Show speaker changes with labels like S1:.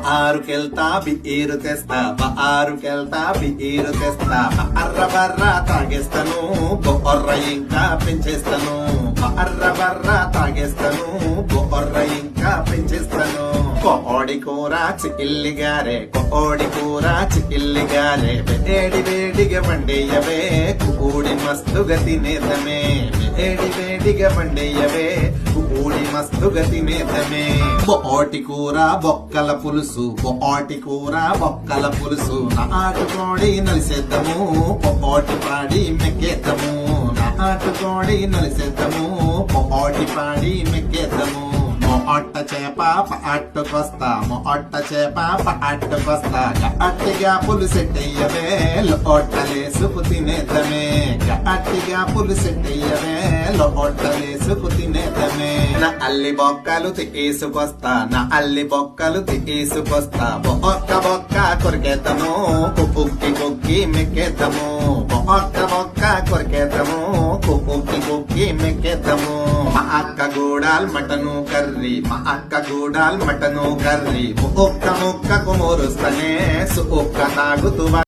S1: బారుకెళ్తా బియ్యరు తెస్తా బారుకెళ్తా బియ్యరు తెస్తా అర్ర బర్ర తాగేస్తాను బొర్ర ఇంకా పెంచేస్తాను అర్ర బర్ర తాగేస్తాను బొర్ర ఇంకా పెంచేస్తాను. కోడి కూర చికిల్లిగారే కోడి కూర చికిల్లిగారే వేడి వేడిగా వండేయవే కూడి మస్తుగా తినేదమే వేడి వేడిగా వండేయవే కూడి గతి మేతమే బొటి కూర బొక్కల పులుసు. బొటి కూర బొక్కల పులుసు. నాటుకోడి నలిసేద్దాము. బోటి పాడి మెక్కేద్దాము. నాటుకోడి నలిసేద్దాము. బోటి పాడి మెక్కేద్దాము. మొట్ట చేప పట్టుకొస్తా మొట్ట చేప పట్టుకొస్తా అట్టిగా పులుసెట్టయ్యవే. వేసుకు తినేదమే గట్టిగా పులుసెట్టయ్యవే లోటలేసుకు తినేదమే నా అల్లి బొక్కలు తీసుకొస్తా నా అల్లి బొక్కలు తీసుకొస్తా. బొక్క బొక్క కొరికేతము కుక్కి కుక్కి మెక్కేతము. బొక్క బొక్క కొరికేతము కుక్కి కుక్కి మెక్కేతము. మా అక్క గూడాల్ మటను కర్రీ మా అక్క గూడాల్ మటను కర్రీ. ఒక్క ముక్కకు మోరుస్తనే సుక్క తాగుతూ